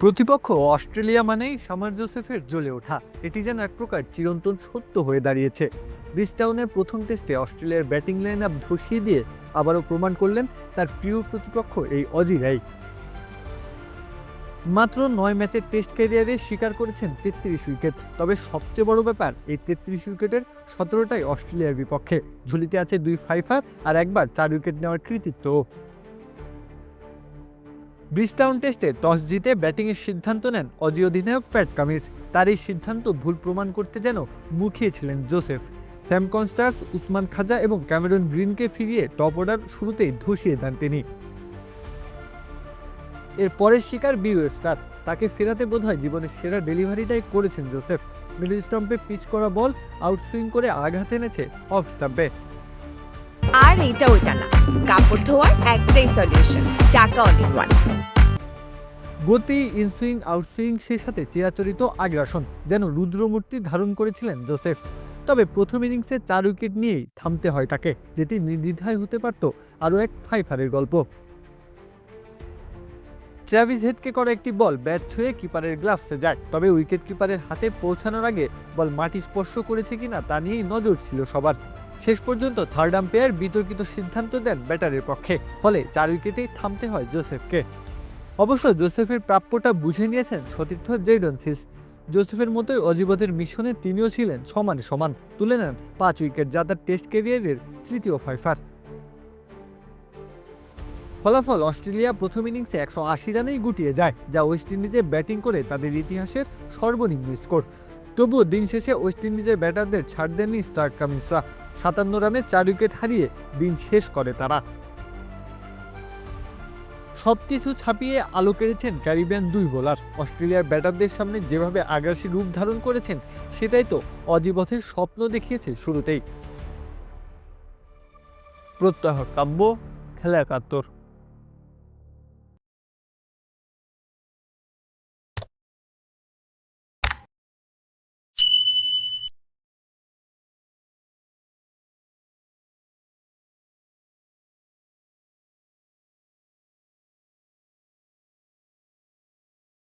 প্রতিপক্ষ অস্ট্রেলিয়া মানেই সামার জোসেফের জ্বলে ওঠা। এটি যেন এক প্রকার চিরন্তন সত্য হয়ে দাঁড়িয়েছে। ব্রিস্টাউনের প্রথম টেস্টে অস্ট্রেলিয়ার ব্যাটিং লাইন আপ ধসিয়ে দিয়ে আবারও প্রমাণ করলেন তার প্রিয় প্রতিপক্ষ এই অজিরাই মাত্র নয় ম্যাচের টেস্ট ক্যারিয়ারে স্বীকার করেছেন তেত্রিশ উইকেট। তবে সবচেয়ে বড় ব্যাপার, এই তেত্রিশ উইকেটের সতেরোটাই অস্ট্রেলিয়ার বিপক্ষে। ঝুলিতে আছে দুই ফাইফার আর একবার চার উইকেট নেওয়ার কৃতিত্ব ব্রিস্টাউন টেস্টে টস জিতে ব্যাটিংয়ের সিদ্ধান্ত নেন অজি অধিনায়ক প্যাট কামিন্স তার এই সিদ্ধান্ত ভুল প্রমাণ করতে যেন মুখিয়েছিলেন Joseph. Sam Konstas Usman Khawaja এবং ক্যামেরন গ্রিনকে ফিরিয়ে টপ অর্ডার শুরুতেই ধসিয়ে দেন তিনি। এর পরের শিকার বিউ স্টার। তাকে ফেরাতে বোধহয় জীবনের সেরা ডেলিভারিটাই করেছেন জোসেফ। মিডল স্টাম্পে পিচ করা বল আউটসুইং করে আঘাত এনেছে অফ স্টাম্পে। আর এটা ওইটা না। কাপড় ধোয়ার একটাই solution Chaka all in one গতি ইনসুইং আউটসুইং সেই সাথে চিরাচরিত আগ্রাসন, যেন রুদ্রমূর্তি ধারণ করেছিলেন জোসেফ। তবে প্রথম ইনিংসে চার উইকেট নিয়েই থামতে হয় তাকে, যেটি নির্দ্বিধায় হতে পারত আরও এক ফাইফারের গল্প। ট্র্যাভিস হেডকে করা একটি বল ব্যাট ছুঁয়ে কিপারের গ্লাভসে যায়, তবে উইকেট কিপারের হাতে পৌঁছানোর আগে বল মাটি স্পর্শ করেছে কিনা তা নিয়েই নজর ছিল সবার। শেষ পর্যন্ত থার্ড আম্পায়ার বিতর্কিত সিদ্ধান্ত দেন ব্যাটারের পক্ষে, ফলে চার উইকেটেই থামতে হয় জোসেফকে। অবশ্য জোসেফের প্রাপ্যটা বুঝে নিয়েছেন সতীর্থ জেডন সিস। জোসেফের মতোই অজীবতের মিশনে তিনিও ছিলেন সমানে সমান। তুলে নেন পাঁচ উইকেট যা তার টেস্ট ক্যারিয়ারের তৃতীয় ফাইফার ফলাফল অস্ট্রেলিয়া প্রথম ইনিংসে একশো আশি রানেই গুটিয়ে যায়, যা ওয়েস্ট ইন্ডিজে ব্যাটিং করে তাদের ইতিহাসের সর্বনিম্ন স্কোর তবুও দিন শেষে ওয়েস্ট ইন্ডিজের ব্যাটারদের ছাড় দেননি স্টার্ক কামিন্সরা। সাতান্ন রানে চার উইকেট হারিয়ে দিন শেষ করে তারা। সবকিছু ছাপিয়ে আলো কেড়েছেন ক্যারিবিয়ান দুই বোলার। অস্ট্রেলিয়ার ব্যাটারদের সামনে যেভাবে আগ্রাসী রূপ ধারণ করেছেন, সেটাই তো অজীবথের স্বপ্ন দেখিয়েছে শুরুতেই। প্রত্যহ কাব্য, খেলা একাত্তর।